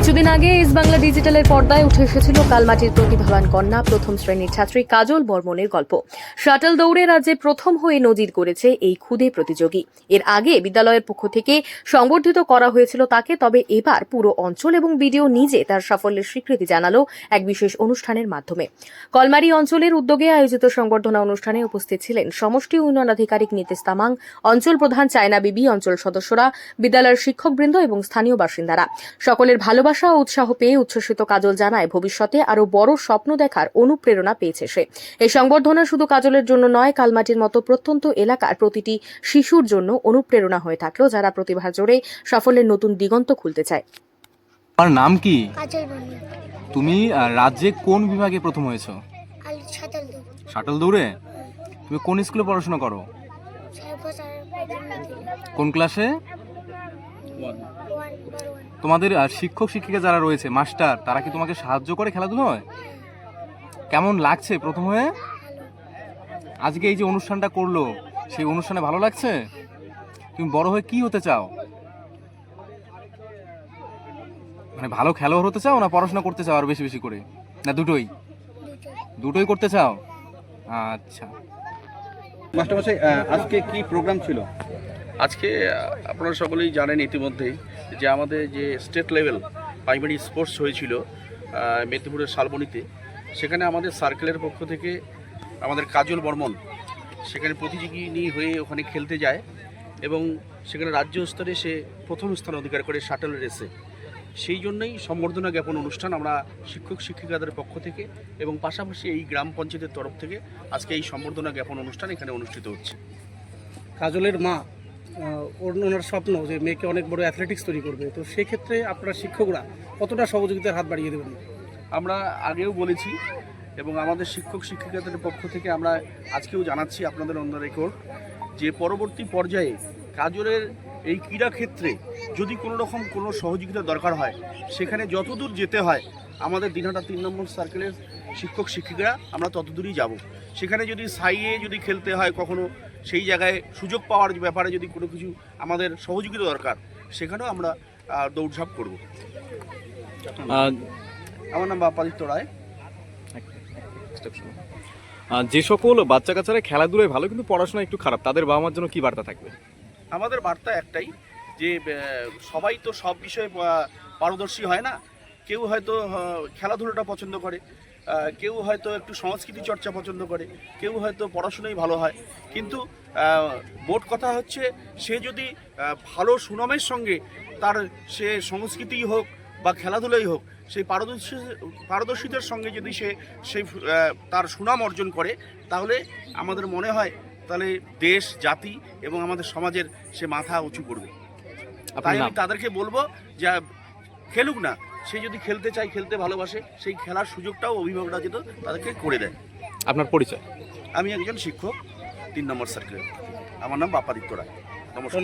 কিছুদিন আগে ইস বাংলা ডিজিটালের পর্দায় উঠে এসেছিল কালমাটির প্রতিভাবান কন্যা, প্রথম শ্রেণির ছাত্রী কাজল বর্মনের গল্প। শাটল দৌড়ে রাজ্যে প্রথম হয়ে নজির করেছে এই ক্ষুদে প্রতিযোগী। এর আগে বিদ্যালয়ের পক্ষ থেকে সংবর্ধিত করা হয়েছিল তাকে, তবে এবার পুরো অঞ্চল এবং বিডিও নিজে তার সাফল্যের স্বীকৃতি জানালো এক বিশেষ অনুষ্ঠানের মাধ্যমে। কলমারি অঞ্চলের উদ্যোগে আয়োজিত সংবর্ধনা অনুষ্ঠানে উপস্থিত ছিলেন সমষ্টি উন্নয়ন আধিকারিক নীতিশ তামাং, অঞ্চল প্রধান চায়না বিবি, অঞ্চল সদস্যরা, বিদ্যালয়ের শিক্ষকবৃন্দ এবং স্থানীয় বাসিন্দারা। সকলের ভালোবাসা ও উৎসাহ পেয়ে উচ্ছ্বসিত কাজল জানায় ভবিষ্যতে আরও বড় স্বপ্ন দেখার অনুপ্রেরণা পেয়েছে সে। এই সংবর্ধনা শুধু কাজলের জন্য নয় কালমাটির মতো প্রত্যন্ত এলাকার প্রতিটি শিশুর জন্য অনুপ্রেরণা হয়ে থাকল যারা প্রতিভার জোরে সাফল্যের নতুন দিগন্ত খুলতে চায়। তোমার নাম কি? তুমি রাজ্যে কোন বিভাগে প্রথম হয়েছো? শাটল দৌড়ে তুমি কোন স্কুলে পড়াশোনা করো? কোন ক্লাসে? তোমাদের শিক্ষক শিক্ষিকা যারা রয়েছে মাস্টার তারা কি তোমাকে সাহায্য করে খেলাধুলোয় কেমন লাগছে প্রথম হয়ে? আজকে এই যে অনুষ্ঠানটা করল সেই অনুষ্ঠানে ভালো লাগছে? তুমি বড় হয়ে কি হতে চাও? মানে ভালো খেলোয়াড় হতে চাও না পড়াশোনা করতে চাও আর বেশি বেশি করে? না দুটোই? দুটোই করতে চাও? আচ্ছা। মাস্টারমশাই আহ, আজকে কি প্রোগ্রাম ছিল? আজকে আপনারা সকলেই জানেন ইতিমধ্যেই যে আমাদের যে স্টেট লেভেল প্রাইমারি স্পোর্টস হয়েছিল মেদিনীপুরের শালবনীতে, সেখানে আমাদের সার্কেলের পক্ষ থেকে আমাদের কাজল বর্মন সেখানে প্রতিযোগিনী হয়ে ওখানে খেলতে যায় এবং সেখানে রাজ্য স্তরে সে প্রথম স্থান অধিকার করে শাটল রেসে সেই জন্যই সম্বর্ধনা জ্ঞাপন অনুষ্ঠান আমরা শিক্ষক শিক্ষিকাদের পক্ষ থেকে এবং পাশাপাশি এই গ্রাম পঞ্চায়েতের তরফ থেকে আজকে এই সম্বর্ধনা জ্ঞাপন অনুষ্ঠান এখানে অনুষ্ঠিত হচ্ছে। কাজলের মা ওনার স্বপ্ন যে মেয়েকে অনেক বড় অ্যাথলেটিক্স তৈরি করবে। তো সেক্ষেত্রে আপনারা শিক্ষকরা কতটা সহযোগিতার হাত বাড়িয়ে দেবেন? আমরা আগেও বলেছি এবং আমাদের শিক্ষক শিক্ষিকাদের পক্ষ থেকে আমরা আজকেও জানাচ্ছি আপনাদের অন দ্য রেকর্ড যে পরবর্তী পর্যায়ে কাজলের এই ক্রীড়া ক্ষেত্রে যদি কোনো রকম কোনো সহযোগিতা দরকার হয়, সেখানে যতদূর যেতে হয় আমাদের দিনহাটা তিন নম্বর সার্কেলের শিক্ষক শিক্ষিকারা আমরা ততদূরই যাব। সেখানে যদি সাইয়ে যদি খেলতে হয় কখনো সেই জায়গায় সুযোগ পাওয়ার ব্যাপারে যদি কোনো কিছু আমাদের সহযোগিতা দরকার সেখানেও আমরা দৌড়ঝাঁপ করব। আমার নাম বাপাদিত্য রায়। যে সকল বাচ্চা কাচ্চারা খেলাধুলায় ভালো কিন্তু পড়াশোনা একটু খারাপ তাদের বাবা মার জন্য কি বার্তা থাকবে? আমাদের বার্তা একটাই যে সবাই তো সব বিষয়ে পারদর্শী হয় না। কেউ হয়তো খেলাধুলোটা পছন্দ করে কেউ হয়তো একটু সংস্কৃতি চর্চা পছন্দ করে কেউ হয়তো পড়াশোনাই ভালো হয়। কিন্তু মোট কথা হচ্ছে সে যদি ভালো সুনামের সঙ্গে তার সে সংস্কৃতিই হোক বা খেলাধুলাই হোক সেই পারদর্শী পারদর্শিতার সঙ্গে যদি সে সেই তার সুনাম অর্জন করে তাহলে আমাদের মনে হয় তাহলে দেশ জাতি এবং আমাদের সমাজের সে মাথা উঁচু করবে। তাই আমি তাদেরকে বলব যে খেলুক না সে যদি খেলতে চায় খেলতে ভালোবাসে সেই খেলার সুযোগটাও অভিভাবকরা যেন তাদেরকে করে দেয়। আপনার পরিচয়? আমি একজন শিক্ষক তিন নম্বর সার্কেল আমার নাম বাপাদিত্য রায়। নমস্কার।